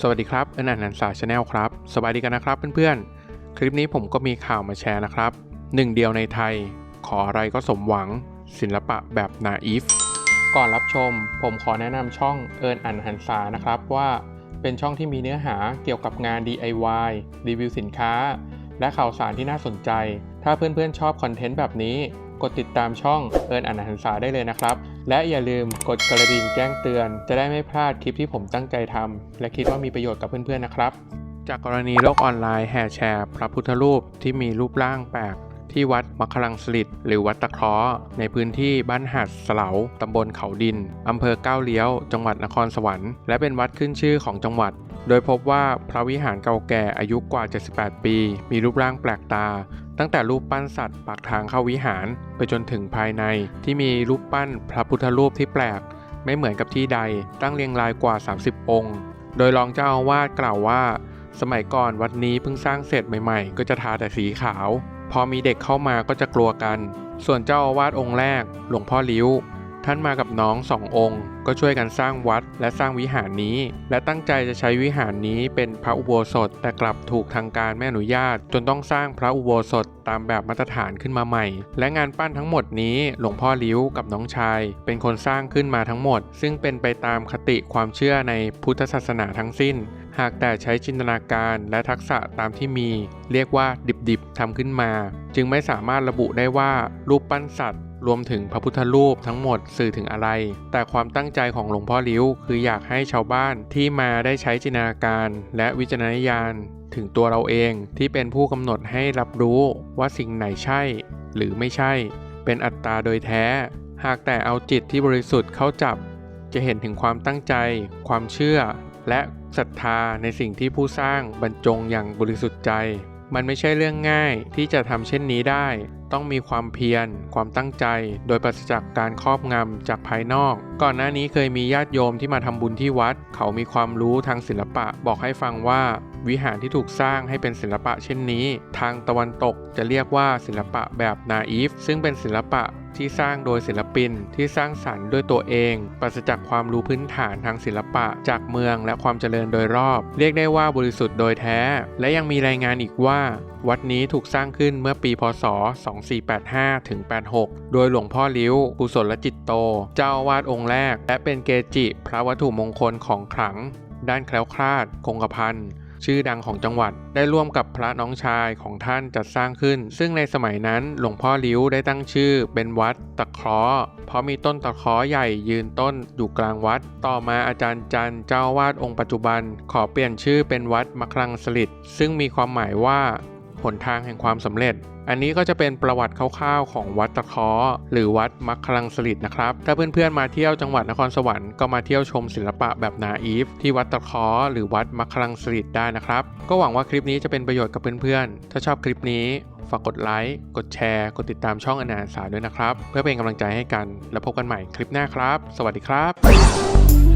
สวัสดีครับอนันต์นันสาชาแนลครับ สบายดีกันนะครับเพื่อนๆ คลิปนี้ผมก็มีข่าวมาแชร์นะครับหนึ่งเดียวในไทย ขออะไรก็สมหวัง ศิลปะแบบนาอีฟก่อนรับชม ผมขอแนะนำช่องเอิญอันหันษานะครับว่าเป็นช่องที่มีเนื้อหาเกี่ยวกับงาน DIY รีวิวสินค้า และข่าวสารที่น่าสนใจ ถ้าเพื่อนๆชอบคอนเทนต์แบบนี้ กดติดตามช่องเอิญอันหันษาได้เลยนะครับ และอย่าลืมกดกระดิ่งแจ้งเตือน จะได้ไม่พลาดคลิปที่ผมตั้งใจทำและคิดว่ามีประโยชน์กับเพื่อนๆนะครับ จากกรณีโลกออนไลน์แห่แชร์ พระพุทธรูปที่มีรูปร่างแปลกที่วัดมัคลังสลิดหรือวัดตะเคราะห์ในพื้นที่บ้านหัดสลาตำบลเขาดิน อำเภอก้าวเลี้ยว จังหวัดนครสวรรค์ และเป็นวัดขึ้นชื่อของจังหวัด โดยพบว่าพระวิหารเก่าแก่อายุกว่า 78 ปี มีรูปร่างแปลกตา ตั้งแต่รูปปั้นสัตว์ปากทางเข้าวิหาร ไปจนถึงภายในที่มีรูปปั้นพระพุทธรูปที่แปลก ไม่เหมือนกับที่ใด ตั้งเรียงรายกว่า 30 องค์ โดยรองเจ้าอาวาสกล่าวว่า สมัยก่อนวัดนี้เพิ่งสร้างเสร็จใหม่ๆ ก็จะทาแต่สีขาว พอมีเด็กเข้ามาก็จะกลัวกัน ส่วนเจ้าอาวาสองค์แรก หลวงพ่อลิ้ว ท่านมากับน้องสององค์ ก็ช่วยกันสร้างวัดและสร้างวิหารนี้ และตั้งใจจะใช้วิหารนี้เป็นพระอุโบสถ แต่กลับถูกทางการไม่อนุญาต จนต้องสร้างพระอุโบสถตามแบบมาตรฐานขึ้นมาใหม่ และงานปั้นทั้งหมดนี้หลวงพ่อลิ้วกับน้องชาย เป็นคนสร้างขึ้นมาทั้งหมด ซึ่งเป็นไปตามคติความเชื่อในพุทธศาสนาทั้งสิ้น หากแต่ใช้จินตนาการและทักษะตามที่มี เรียกว่าดิบๆทำขึ้นมา จึงไม่สามารถระบุได้ว่ารูปปั้นสัตว์ รวมถึงพระพุทธรูปทั้งหมดสื่อถึงอะไร แต่ความตั้งใจของหลวงพ่อลิ้ว คืออยากให้ชาวบ้านที่มาได้ใช้จินตนาการและวิจารณญาณถึงตัวเราเองที่เป็นผู้กำหนดให้รับรู้ว่าสิ่งไหนใช่ หรือไม่ใช่ เป็นอัตตาโดยแท้ หากแต่เอาจิตที่บริสุทธิ์เข้าจับ จะเห็นถึงความตั้งใจ ความเชื่อ และศรัทธาในสิ่งที่ผู้สร้างบรรจงอย่างบริสุทธิ์ใจ มันไม่ใช่เรื่องง่ายที่จะทำเช่นนี้ได้ต้องมีความเพียร ความตั้งใจ โดยปราศจากการครอบงำจากภายนอก ก่อนหน้านี้เคยมีญาติโยมที่มาทำบุญที่วัด เขามีความรู้ทางศิลปะบอกให้ฟังว่า วิหารที่ถูกสร้างให้เป็นศิลปะเช่นนี้ ทางตะวันตกจะเรียกว่าศิลปะแบบนาอีฟซึ่งเป็นศิลปะที่สร้างโดยศิลปินที่สร้างสรรค์ด้วยตัวเอง ปราศจากความรู้พื้นฐานทางศิลปะจากเมืองและความเจริญโดยรอบ เรียกได้ว่าบริสุทธิ์โดยแท้ และยังมีรายงานอีกว่า วัดนี้ถูกสร้างขึ้นเมื่อปีพศ2485ถึง86 โดยหลวงพ่อลิ้วกุศลจิตโต เจ้าอาวาสองค์แรก และเป็นเกจิพระวัตถุมงคลของขลัง ด้านแคล้วคลาด คงกระพันชื่อดังของจังหวัดได้ร่วมกับพระน้องชายของท่านจัดสร้างขึ้น ซึ่งในสมัยนั้นหลวงพ่อลิ้วได้ตั้งชื่อเป็นวัดตะเคราะห์เพราะมีต้นตะเคราะห์ใหญ่ยืนต้นอยู่กลางวัด ต่อมาอาจารย์จันเจ้าอาวาดองค์ปัจจุบัน ขอเปลี่ยนชื่อเป็นวัดมะคลังสลิดซึ่งมีความหมายว่า หนทางแห่งความสำเร็จ อันนี้ก็จะเป็นประวัติคร่าวๆของวัดตะเคาะหรือวัดมัคคลังสลิดนะครับ ถ้าเพื่อนๆมาเที่ยวจังหวัดนครสวรรค์ก็มาเที่ยวชมศิลปะแบบนาอีฟที่วัดตะเคาะหรือวัดมัคคลังสลิดได้นะครับ ก็หวังว่าคลิปนี้จะเป็นประโยชน์กับเพื่อนๆ ถ้าชอบคลิปนี้ฝากกดไลค์ กดแชร์ กดติดตามช่องอนาสาด้วยนะครับ เพื่อเป็นกำลังใจให้กัน แล้วพบกันใหม่คลิปหน้าครับ สวัสดีครับ